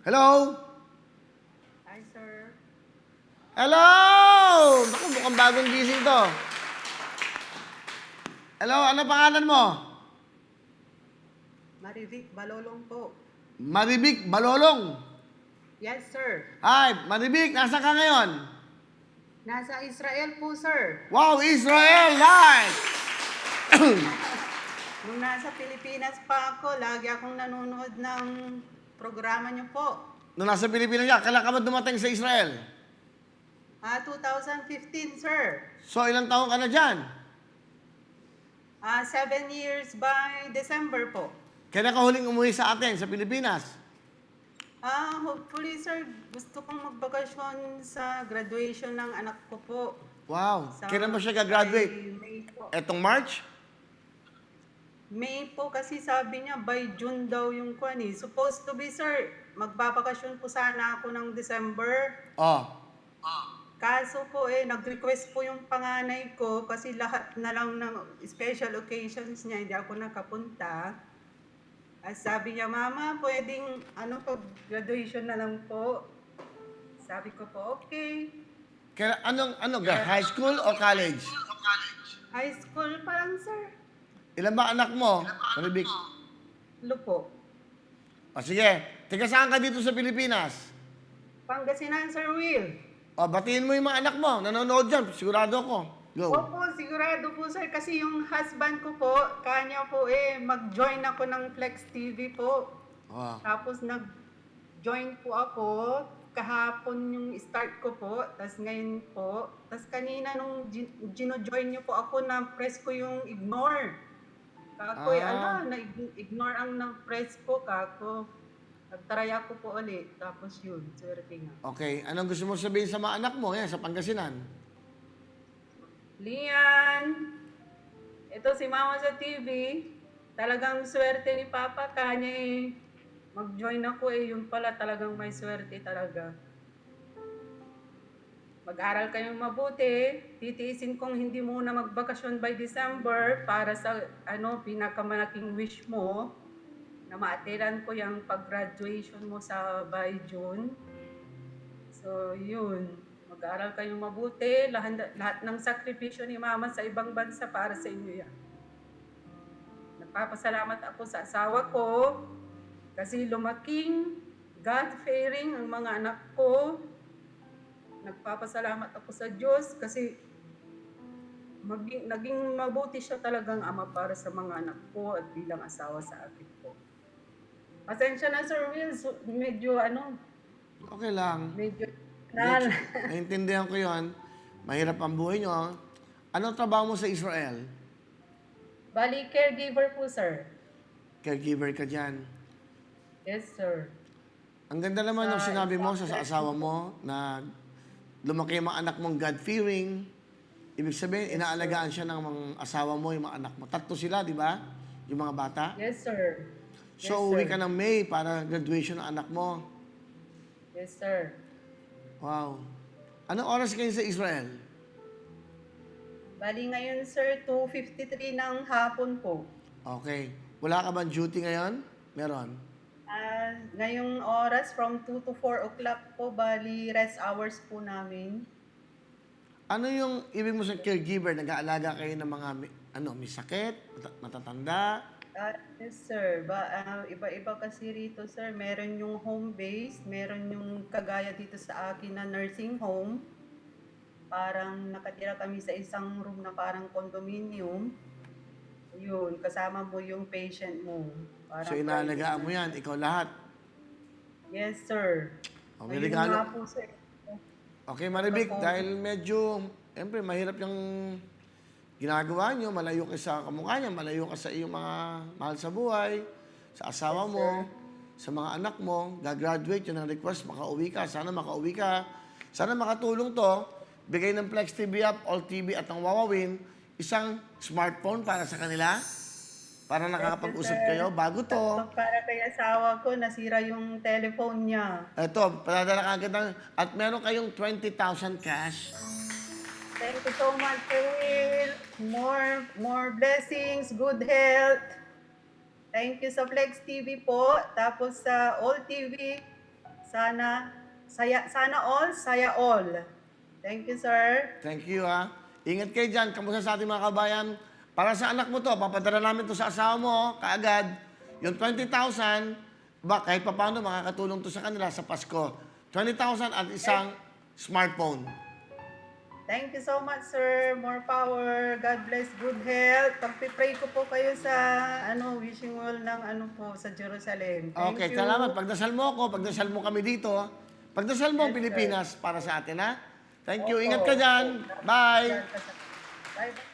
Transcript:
Hello? Hi, sir. Hello! Naku, mukhang bagong gising to. Hello, ano pangalan mo? Marivic Balolong po. Maribik Balolong. Yes, sir. Hi, Maribik, nasa ka ngayon? Nasa Israel po, sir. Wow, Israel, live! Nung nasa Pilipinas pa ako, lagi akong nanonood ng programa niyo po. Nung nasa Pilipinas ka, kailan ka ba dumating sa Israel? Ah, 2015, sir. So, ilang taon ka na dyan? Ah, seven years by December po. Kailan ka huling umuwi sa atin, sa Pilipinas? Ah, hopefully, sir, gusto kong magbakasyon sa graduation ng anak ko po. Wow, Sa- kailan ba siya gagraduate? by May po. Etong March? May po kasi sabi niya by June daw yung kwan eh. Supposed to be, sir, magbabakasyon po sana ako ng December. Oh. Kaso po eh, nag-request po yung panganay ko kasi lahat na lang ng special occasions niya, hindi ako nakapunta. At sabi niya, Mama, pwedeng ano pag graduation na lang po. Sabi ko po, okay. Kailan, anong, ano, ga- high school o college? High school pa lang, sir. Ilan ba anak mo, Maribik? Lo po. O sige, tiga saan ka dito sa Pilipinas? Pangasinan, Sir Will. O, batiin mo yung mga anak mo. Nanonood dyan, sigurado ko. Go. Opo, sigurado po sir. Kasi yung husband ko po, kanya po eh, mag-join ako ng Flex TV po. Oh. Tapos nag-join po ako. Kahapon yung start ko po. Tapos ngayon po. Tapos kanina nung gin- gino-join niyo po ako, na-press ko yung ignore. Kako, Ah. ano, na-ignore ang na-press ko, kako. Nagtry ako po ulit. Tapos yun, swerte nga. Okay, anong gusto mo sabihin sa mga anak mo yan sa Pangasinan? Lian, ito si Mama sa TV. Talagang swerte ni Papa. Kanya eh, mag-join ako eh. Yun pala talagang may swerte talaga. Mag-aral kayong mabuti. Titiisin kong hindi muna magbakasyon by December para sa ano pinakamalaking wish mo na maatiran ko yung pag-graduation mo sa by June. So, yun. Mag-aaral kayong mabuti. Lahat, lahat ng sakripisyo ni Mama sa ibang bansa para sa inyo yan. Nagpapasalamat ako sa asawa ko kasi lumaking God-fearing ang mga anak ko. Nagpapasalamat ako sa Diyos kasi maging, naging mabuti siya talagang ama para sa mga anak ko at bilang asawa sa akin po. Pasensya na Sir Will, So, medyo ano, Okay lang. medyo Medyo- Naintindihan ko yon. Mahirap ang buhay nyo. Anong trabaho mo sa Israel? Bali, caregiver po, sir. Caregiver ka dyan. Yes, sir. Ang ganda naman ng Sa- sinabi mo sa, sa asawa mo na lumaki yung mga anak mong God-fearing. Ibig sabihin, inaalagaan siya ng mga asawa mo, yung mga anak mo. Tatlo sila, di ba? Yung mga bata. Yes, sir. Yes, So, uwi ka ng May para graduation ng anak mo. Yes, sir. Wow. Anong oras kayo sa Israel? Bali ngayon, sir, 2.53 ng hapon po. Okay. Wala ka bang duty ngayon? Meron. Ah, ngayong oras, from 2 to 4 o'clock po, bali rest hours po namin. Ano yung ibig mo sa caregiver? Nag-aalaga kayo ng mga may- ano, may sakit, mata- matatanda? Ah, yes, sir. Ba, ah, iba-iba kasi rito, sir. Meron yung home base, meron yung kagaya dito sa akin na nursing home. Parang nakatira kami sa isang room na parang condominium. Yun, kasama mo yung patient mo. Parang So, inaalagaan mo yan, ikaw lahat. Yes, sir. O, may Ayun regalo. nga po, sir. Okay, Maribik, Opo. dahil medyo, siyempre, mahirap yung ginagawa nyo, malayo ka sa kamukha niya, malayo ka sa iyong mga mahal sa buhay, sa asawa mo, sa mga anak mo, gagraduate, yun ang request, makauwi ka, sana makauwi ka. Sana makatulong to, bigay ng Flex TV app, All TV at ang Wawawin, isang smartphone para sa kanila, para nakakapag-usap kayo. Bago to, para kay asawa ko, nasira yung telephone niya. Ito, padadala ka agad ng, at meron kayong 20,000 cash. Thank you so much, Sir Will. More, more blessings, good health. Thank you sa Flex TV po. Tapos sa All TV, Sana, saya, sana all, saya all. Thank you, sir. Thank you, ha. Ingat kayo dyan. Kamusta sa ating mga kabayan? Para sa anak mo to, papadala namin to sa asawa mo, kaagad. Yung 20,000, ba, kahit pa paano, makakatulong to sa kanila sa Pasko. 20,000 at isang smartphone. Thank you so much, sir. More power. God bless. Good health. Pagpipray ko po kayo sa ano wishing wall ng ano po sa Jerusalem. Thank okay, you. salamat. Pagdasal mo ako, pagdasal mo kami dito. Pagdasal mo ang Yes, sir. Pilipinas para sa atin, ha? Thank you. Ingat ka dyan. Bye. Bye.